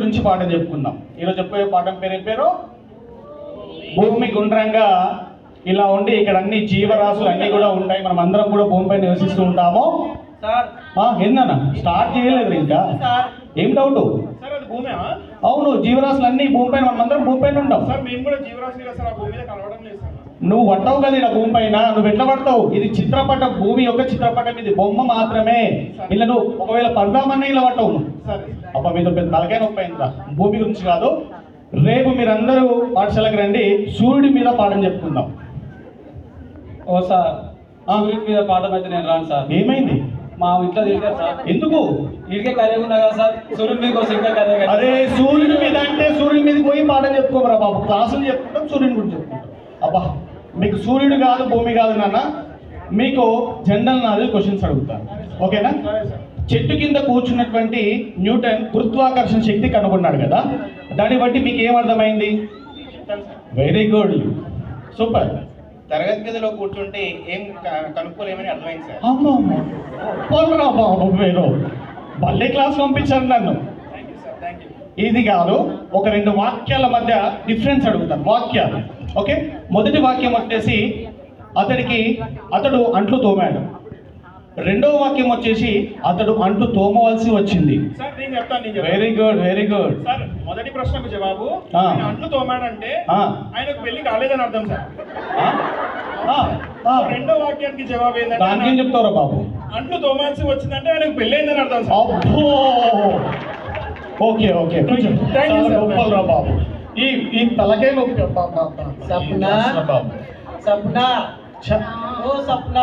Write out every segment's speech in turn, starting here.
గురించి పాఠం చెప్పుకుందాం. ఈరోజు చెప్పే పాఠం పేరు ఏం పేరు? భూమి గుండ్రంగా ఇలా ఉండి ఇక్కడ అన్ని జీవరాశులు అన్ని కూడా ఉంటాయి. మనం అందరం కూడా భూమిపై నివసిస్తూ ఉంటాము. ఏందన్న? స్టార్ట్ చేయలేదు ఇంకా. సార్. ఏం డౌట్? సార్ అది భూమి అవును జీవరాశులు అన్ని భూమిపైన మనం అందరం భూమిపైన ఉంటాం. సార్ మేము కూడా జీవరాశి కదా సార్ ఆ భూమి మీద కలవడం లేదు నువ్వు పట్టవు కదా ఇలా భూమి పైన నువ్వు ఎట్లా పడతావు ఇది చిత్రపటం భూమి యొక్క చిత్రపటం ఇది బొమ్మ మాత్రమే. ఇలా నువ్వు ఒకవేళ పడదామన్నా ఇలా పట్టవు అబ్బా మీతో పెద్ద తలకాయ నొప్పి అయిందిరా. భూమి గురించి కాదు. రేపు మీరందరూ పాఠశాలకు రండి. సూర్యుడి మీద పాఠం చెప్పుకుందాం. ఓ సార్ ఆ వీటి మీద పాఠం అయితే నేను రాను సార్. ఏమైంది? మా ఇంట్లో తిరిగారు సార్. ఎందుకు? ఇడికే కర్రీగా ఉన్నా కదా సార్. సూర్యుడి మీద కోసం ఇంకా కర్రీ అరే సూర్యుడి మీద అంటే సూర్యుడి మీద పోయి పాఠం చెప్పుకోమరా బాబు. క్లాసులు చెప్పుకుంటాం సూర్యుని గురించి చెప్పుకుంటాం. అబ్బా మీకు సూర్యుడు కాదు భూమి కాదు నాన్న. మీకు జనరల్ నాలెడ్జ్ క్వశ్చన్స్ అడుగుతాను ఓకేనా? చెట్టు కింద కూర్చున్నటువంటి న్యూటన్ గురుత్వాకర్షణ శక్తి కనుగొన్నాడు కదా. దాన్ని బట్టి మీకు ఏం అర్థమైంది? చెప్తాను సార్ వెరీ గుడ్ సూపర్ తరగతి గదిలో కూర్చుంటే ఏం కనుక్కోలేమని అర్థమైంది సార్. అమ్మా పోలరా బాబు మీరు. మళ్ళీ క్లాస్ పంపించారు నన్ను. ఇది కాదు ఒక రెండు వాక్యాల మధ్య డిఫరెన్స్ అడుగుతాను. వాక్యాలు. ఓకే? మొదటి వాక్యం వచ్చేసి అతడికి అతడు అంట్లు తోమాడు. రెండవ వాక్యం వచ్చేసి అతడు అంట్లు తోమవలసి వచ్చింది. సార్ నేను చెప్తాను నేను చెప్తాను. Very good very good sir మొదటి ప్రశ్నకు జవాబు ఆ. ఆయన అంట్లు తోమాడంటే ఆయనకు పెళ్ళి కాలేదని అర్థం సార్. రెండో వాక్యానికి జవాబు ఏంటంటే దానికి ఏం చెప్తారా బాబు? అంట్లు తోమాల్సి వచ్చిందంటే ఆయనకు పెళ్ళి అయిందని అర్థం సార్. అబ్బో! Okay okay. కొంచెం Thank you, చాలా sir. గొప్పలురా బాబు. ఈ ఈ తలకే నొప్పి. సప్న. సప్న. ఓ సప్న?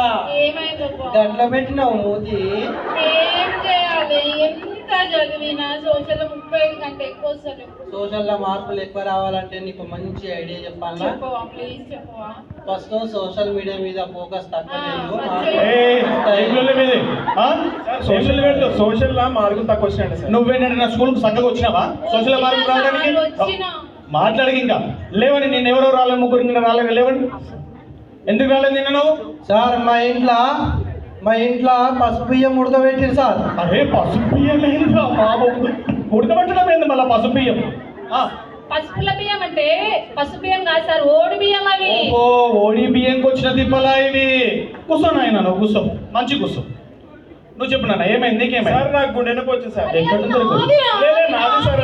గట్ల పెట్టినావు మూతి ఏం చేయాలి? ఎంత చదివినా సోషల్ ముప్పై ఐదు కంటే ఎక్కువ మార్పులు ఎక్కువ రావాలంటే నీకు మంచి ఐడియా చెప్పాలా? చెప్పవా ప్లీజ్ చెప్పవా? ఫస్ట్ సోషల్ మీడియా మీద ఫోకస్ మీది? సోషల్ మార్కులు తక్కువ వచ్చినాయండి సార్. నువ్వేంటంటే నా స్కూల్కి చక్కగా వచ్చినావా? సోషల్ మార్కులు రావడానికి? మాట్లాడక ఇంకా. లేవని నేను ఎవరో రాలేదు ముగ్గురు నిన్న రాలేదు లేవండి. ఎందుకు రాలేదు నిన్న సార్ మా ఇంట్లో మా ఇంట్లో పసుపు బియ్యం ఉడకబెట్టిరు సార్. అరే పసుపు బియ్యం ఏంట్రా బాబు? ఉడకబెట్టడం ఏంది మళ్ళీ పసుపు బియ్యం? ఆ, పసుపుల బియ్యం అంటే పసుపు బియ్యం కాదు సార్ ఓడి బియ్యం అవి. ఓహో ఓడి బియ్యంకి వచ్చిన తిప్పలా ఇవి. కూర్చో నాయన నువ్వు కూర్చో మంచి కూర్చో నువ్వు చెప్పు నాన్న ఏమైంది? నీకేమైంది? సార్ నాకు గుండె నొప్పి వచ్చింది సార్. ఎక్కడ నాది సార్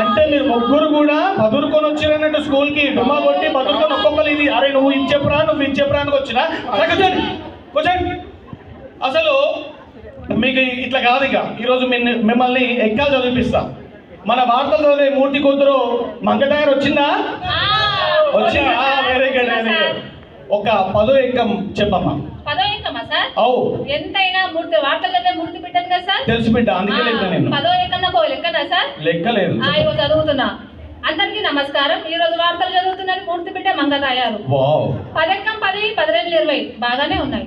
అంటే మీరు ముగ్గురు కూడా బదురుకొని వచ్చిరన్నట్టు స్కూల్కి డుమ్మా కొట్టి బదురుకొని ఒక్కొక్కరు ఇది అరే నువ్వు ఇది చెప్పురా నువ్వు ఇది చెప్పురా అని వచ్చినా. కూర్చోండి కూర్చోండి. అసలు మీకు ఇట్లా కాదు ఇక. ఈరోజు మిమ్మల్ని ఎక్కాలు చదివిపిస్తా. మన వార్తలు చదివే మూర్తి కూతురు మంగటాయర్ వచ్చిందా? వచ్చిందా? Very good very good. ఒక పదో ఎక్కం చెప్పమ్మా. సార్? అవు. ఎంతైనా మూర్తి వార్తలైతే మూర్తి పెట్టాను కదా సార్? తెలుసు బిడ్డ అందుకే లెక్క ఆ, నేను. పదో ఏకన్నా కో లెక్కనా సార్? లెక్క లేదు ఆ, ఇగో చదువుతున్నా. అందరికీ నమస్కారం. ఈ రోజు వార్తలు చదువుతున్నారు మూర్తి బిడ్డ మంగతాయారు పదెక్కం పది పదిహేను ఇరవై బాగానే ఉన్నాయి.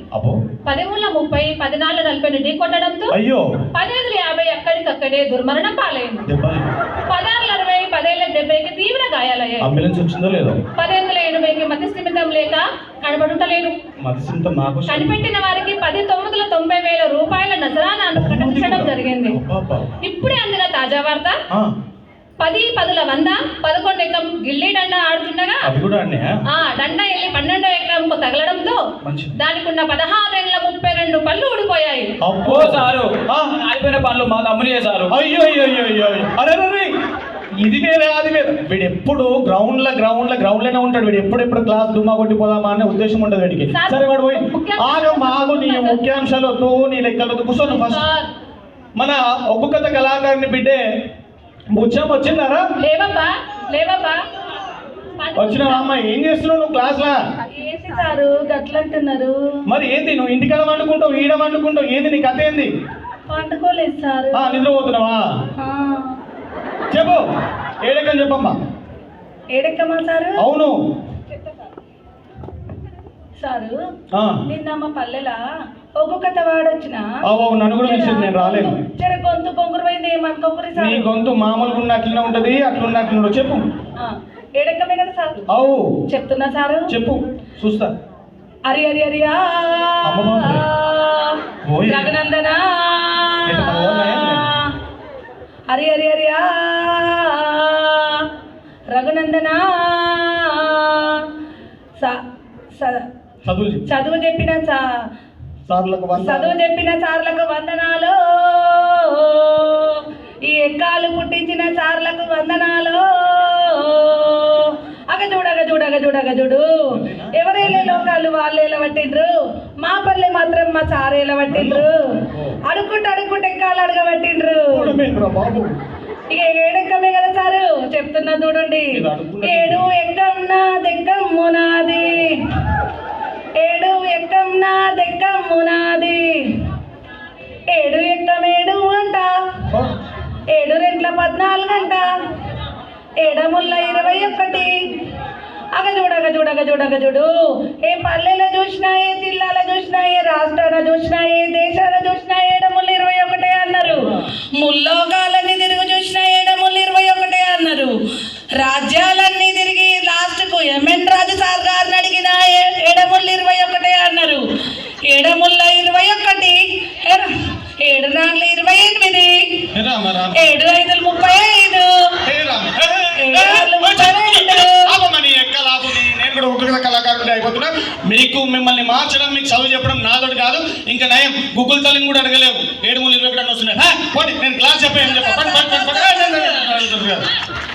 పదిమూల ముప్పై పదినాలుగు నలభై ఢీ కొట్టడంతో అయ్యో. పదిహేను యాభై అక్కడికక్కడే దుర్మరణం పాలైంది. పదహారు అరవై పదేళ్ళ డెబ్బైకి తీవ్ర గాయాలయ్యాయి. పదిహేనుల ఎనభైకి మతి స్థిమితం లేక కనబడుటలేదు. కనిపెట్టిన వారికి పది తొమ్మిదిల తొంభై వేల రూపాయల నజరానాను ప్రకటించడం జరిగింది. ఇప్పుడే అందిన తాజా వార్త? ఆ, పది పదుల వంద పదకొండు ఎకం గిల్లి డండా ఆడుతుండగా దండ వెళ్ళి పన్నెండో ఎకరంకు తగలడంతో దానికి ఉన్న పదహారేళ్ళ ముప్పై రెండు పళ్ళు ఊడిపోయాయి. అయిపోయిన పనులు మా తమ్ముని చేశారు అయ్యో అయ్యో అయ్యో అరే. ఇది వేరే అది వేరే. వీడు ఎప్పుడు గ్రౌండ్లో గ్రౌండ్లో గ్రౌండ్లోనే ఉంటాడు. వీడు ఎప్పుడు ఎప్పుడు క్లాస్ దుమ్మా కొట్టి పోదామా అనే ఉద్దేశం ఉండదు వీడికి. సార్, వాడు పోయి ఆగు మాగు నీ ముఖ్యాంశాలు వద్దు నీ లెక్కలు వద్దు కూర్చోను ఫస్ట్ మన కథ కళాకారుని బిడ్డే ముత్యం వచ్చిందారా? లేవబ్బా లేవబ్బా. వచ్చిన అమ్మ? ఏం చేస్తున్నావు నువ్వు క్లాస్ లా? సారు? గట్లంటున్నారు మరి ఏంది నువ్వు ఇంటికాడ వండుకుంటావు ఈడ వండుకుంటావు ఏంది నీ కథ ఏంది? పండుకోలేదు సారు. నిద్రపోతున్నావా? చెప్పు. ఏడెక్కని చెప్పమ్మా. ఏడెక్కమా సారు? అవును. సారు నిన్న మా పల్లెలా కథ వాడొచ్చిన. నన్ను కూడా పిలిచింది నేను రాలేను జర గొంతు పొంగురు పోయింది ఏమనుకోకరి నీ గొంతు మామూలుగా ఉన్న అట్లనే ఉంటది అట్లున్న అట్లుండదు చెప్పు. ఏడెక్కమే కదా సారు? అవు. చెప్తున్నా సారు? చెప్పు. చూస్తా. అరి అరి అరి. ఓయ్. రఘునందన. ఎంత బాగున్నాయా? హరి చెప్పు. చదువు చెప్పిన చదువు చెప్పిన సార్లకు వందనాలు. ఈ ఎక్కాలు పుట్టించిన సార్లకు వందనాలు. అగ చూడగ చూడగ చూడగ చూడు ఎవరేలే లోకాలు వాళ్ళేలా పట్టిండ్రు మా పల్లె మాత్రం మా సారేలా పట్టిండ్రు అడుక్కుంటూ అడుక్కుంటూ ఎక్కాలు అడగబట్టిండ్రు. ఇక ఏడెక్కమే కదా సారు? చెప్తున్నా చూడండి. ఏడు ఎక్కం నా దెక్కమ్ము నాది. ఏడు ఎక్కం నా దెక్కమ్ము నాది. ఏడు ఎక్కమేడు అంట. ఏడు రెంట్ల పద్నాలుగు అంట ఏడముల్ల ఇరవై ఒక్కటి అగ చూడగ చూడగ చూడగ చూడు ఏ పల్లెలో చూసినా ఏ జిల్లాలో చూసినా ఏ రాష్ట్రాల చూసినా ఏ దేశాల చూసినా ఏడముళ్ళు ఏడు ఐదు. ముప్పై ఐదు నేను కూడా కళాకారుడు అయిపోతున్నా. మీకు మిమ్మల్ని మార్చడం మీకు చదువు చెప్పడం నాదోడు కాదు. ఇంకా నయం. గుగ్గుల తల్లిని కూడా అడగలేవు. ఏడు మూడు ఇరవై ఒకటి వస్తున్నాయి నేను క్లాస్ చెప్పాను చెప్పండి